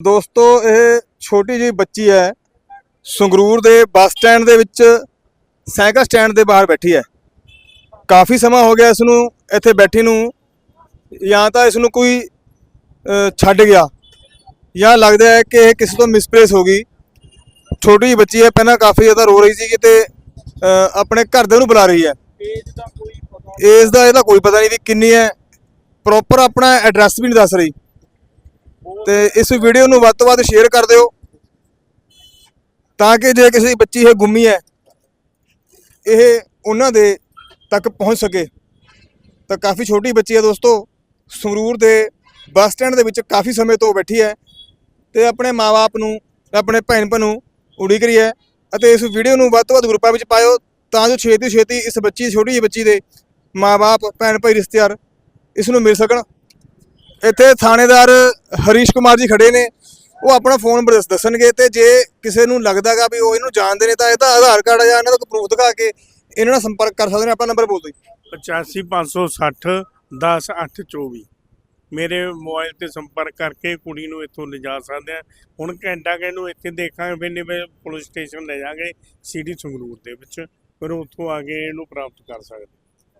ਦੋਸਤੋ ਇਹ ਛੋਟੀ ਜਿਹੀ ਬੱਚੀ ਹੈ। ਸੰਗਰੂਰ ਦੇ ਬੱਸ ਸਟੈਂਡ ਦੇ ਵਿੱਚ ਸਾਈਕਲ ਸਟੈਂਡ ਦੇ ਬਾਹਰ ਬੈਠੀ ਹੈ। ਕਾਫੀ ਸਮਾਂ ਹੋ ਗਿਆ ਇਸ ਨੂੰ ਇੱਥੇ ਬੈਠੀ ਨੂੰ। ਜਾਂ ਤਾਂ ਇਸ ਨੂੰ ਕੋਈ ਛੱਡ ਗਿਆ। ਜਾਂ ਲੱਗਦਾ ਹੈ ਕਿ ਇਹ ਕਿਸੇ ਤੋਂ ਮਿਸਪਲੇਸ ਹੋ ਗਈ। ਛੋਟੀ ਜਿਹੀ ਬੱਚੀ ਹੈ ਪਹਿਲਾਂ ਕਾਫੀ ਜ਼ਿਆਦਾ ਰੋ ਰਹੀ ਸੀ ਤੇ ਅ, ਆਪਣੇ ਘਰਦਿਆਂ ਨੂੰ ਬੁਲਾ ਰਹੀ ਹੈ। ਇਸ ਦਾ ਦਾ ਇਹਦਾ ਕੋਈ ਪਤਾ ਨਹੀਂ ਵੀ ਕਿੰਨੀ ਹੈ। ਪ੍ਰੋਪਰ ਆਪਣਾ ਐਡਰੈਸ ਵੀ ਨਹੀਂ ਦੱਸ ਰਹੀ। ਤੇ ਇਸ ਵੀਡੀਓ ਨੂੰ ਵੱਧ ਤੋਂ ਵੱਧ ਸ਼ੇਅਰ ਕਰ ਦਿਓ ਤਾਂ ਕਿ ਜੇ ਕਿਸੇ ਬੱਚੀ ਇਹ ਗੁੰਮੀ ਹੈ, ਇਹ ਉਹਨਾਂ ਦੇ ਤੱਕ ਪਹੁੰਚ ਸਕੇ। ਤਾਂ ਕਾਫੀ ਛੋਟੀ ਬੱਚੀ ਹੈ ਦੋਸਤੋ, ਸੰਗਰੂਰ ਦੇ ਬੱਸ ਸਟੈਂਡ ਦੇ ਵਿੱਚ ਕਾਫੀ ਸਮੇਂ ਤੋਂ ਬੈਠੀ ਹੈ ਤੇ ਆਪਣੇ ਮਾਪੇ ਨੂੰ, ਆਪਣੇ ਭੈਣ ਭਰਾ ਨੂੰ ਉਡੀਕ ਰਹੀ ਹੈ ਅਤੇ ਇਸ ਵੀਡੀਓ ਨੂੰ ਵੱਧ ਤੋਂ ਵੱਧ ਗਰੁੱਪਾਂ ਵਿੱਚ ਪਾਇਓ ਤਾਂ ਜੋ ਛੇਤੀ ਛੇਤੀ ਇਸ ਬੱਚੀ, ਛੋਟੀ ਜਿਹੀ ਬੱਚੀ ਦੇ ਮਾਪੇ ਭੈਣ ਭਾਈ ਰਿਸ਼ਤੇਦਾਰ ਇਸ ਨੂੰ ਮਿਲ ਸਕਣ। ਇੱਥੇ ਥਾਣੇਦਾਰ ਹਰੀਸ਼ ਕੁਮਾਰ ਜੀ ਖੜੇ ਨੇ। ਉਹ ਆਪਣਾ ਫੋਨ ਨੰਬਰ ਦੱਸਣਗੇ ਤੇ ਜੇ ਕਿਸੇ ਨੂੰ ਲੱਗਦਾਗਾ ਵੀ ਉਹ ਇਹਨੂੰ ਜਾਣਦੇ ਨੇ ਤਾਂ ਇਹਦਾ ਆਧਾਰ ਕਾਰਡ ਜਾਂ ਇਹਨਾਂ ਦਾ ਪ੍ਰੂਫ ਦਿਖਾ ਕੇ ਇਹਨਾਂ ਨਾਲ ਸੰਪਰਕ ਕਰ ਸਕਦੇ ਨੇ। ਆਪਣਾ ਨੰਬਰ ਬੋਲ ਦਿਓ 85560 10824 ਮੇਰੇ ਮੋਬਾਈਲ ਤੇ ਸੰਪਰਕ ਕਰਕੇ ਕੁੜੀ ਨੂੰ ਇੱਥੋਂ ਲਿਜਾ ਸਕਦੇ ਆ। ਹੁਣ ਘੰਟਾ ਕਿ ਇਹਨੂੰ ਇੱਥੇ ਦੇਖਾਂਗੇ, ਫਿਰ ਨਿਵੇਂ ਪੁਲਿਸ ਸਟੇਸ਼ਨ ਲੈ ਜਾਾਂਗੇ ਸਿਟੀ ਸੰਗਰੂਰ ਦੇ ਵਿੱਚ। ਫਿਰ ਉੱਥੋਂ ਆ ਕੇ ਇਹਨੂੰ ਪ੍ਰਾਪਤ ਕਰ ਸਕਦੇ